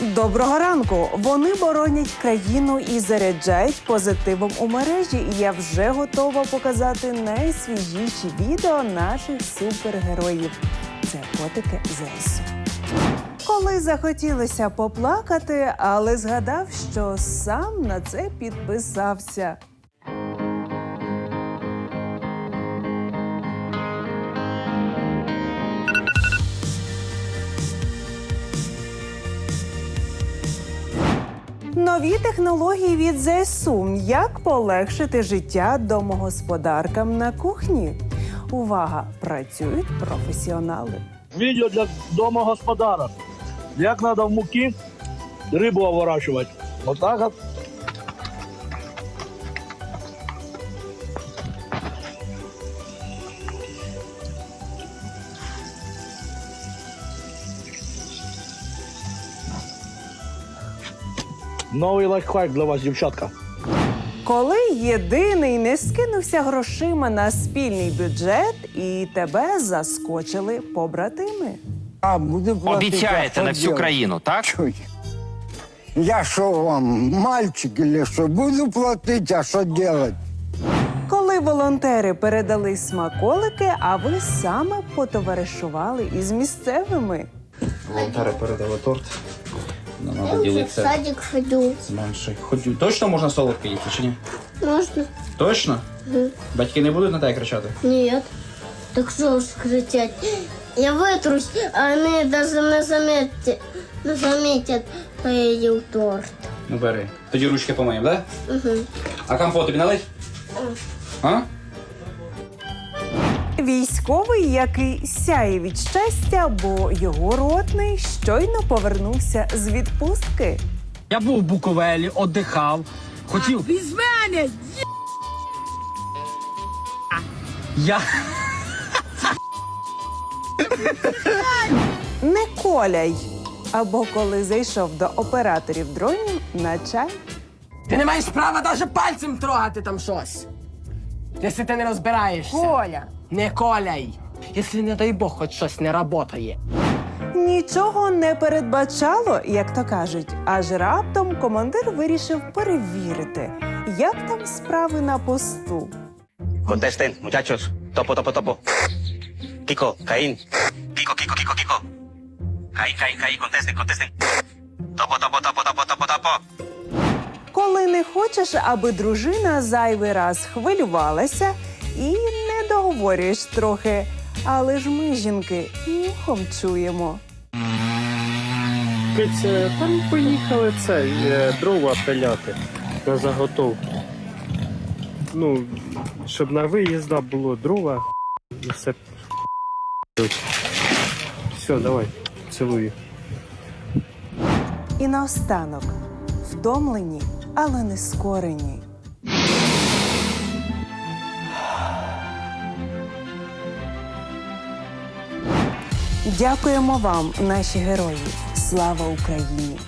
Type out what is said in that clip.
Доброго ранку! Вони боронять країну і заряджають позитивом у мережі. І я вже готова показати найсвіжіші відео наших супергероїв. Це котики ЗСУ. Коли захотілося поплакати, але згадав, що сам на це підписався. Нові технології від ЗСУ. Як полегшити життя домогосподаркам на кухні? Увага! Працюють професіонали. Відео для домогосподара. Як треба в муки рибу оворачувати. Отак от. Новий лайфхак для вас, дівчатка. Коли єдиний не скинувся грошима на спільний бюджет і тебе заскочили побратими. А, платить, Обіцяєте а на всю делать? країну, так? Чуй. Я що вам, мальчик или що? Буду платити, а що делать? Коли волонтери передали смаколики, а ви саме потоваришували із місцевими. Волонтери передали торт. Нам Я треба уже в садик ходю. з меншою. Точно можна солодке їсти чи ні? Можно? Точно? Батьки не будуть на тебе кричати? Нет. Так что ж кричать? Я вытрусь, а они даже не заметят, не заметят, что я ел торт. Ну бери. Тоді ручки помиємо, так? Да? Угу. А компот тобі налить? А? Військовий, який сяє від щастя, бо його ротний щойно повернувся з відпустки. Я був у Буковелі, оддихав. Хотів. Без мене! Я. Не коляй. Або коли зайшов до операторів дронів на чай. Ти не маєш права навіть пальцем трогати там щось. Якщо ти не розбираєшся. Коля! Не коляй! Якщо, не дай Бог, хоч щось не працює. Нічого не передбачало, як то кажуть. Аж раптом командир вирішив перевірити, як там справи на посту. Contesten, muchachos. Topo, topo, topo. Kiko, Caín. Kiko, Kiko, Kiko, Kiko. Caín, Caín, Caín, contesten, contesten. Topo, topo, topo, topo, topo, topo. Коли не хочеш, аби дружина зайвий раз хвилювалася і не договорюєш трохи. Але ж ми, жінки, нюхом чуємо. Киця, там поїхали це е, дрова пиляти на заготовку. Ну, щоб на виїзда було дрова і все. Все, давай, цілую. І наостанок втомлені, але не скорені. Дякуємо вам, наші герої. Слава Україні!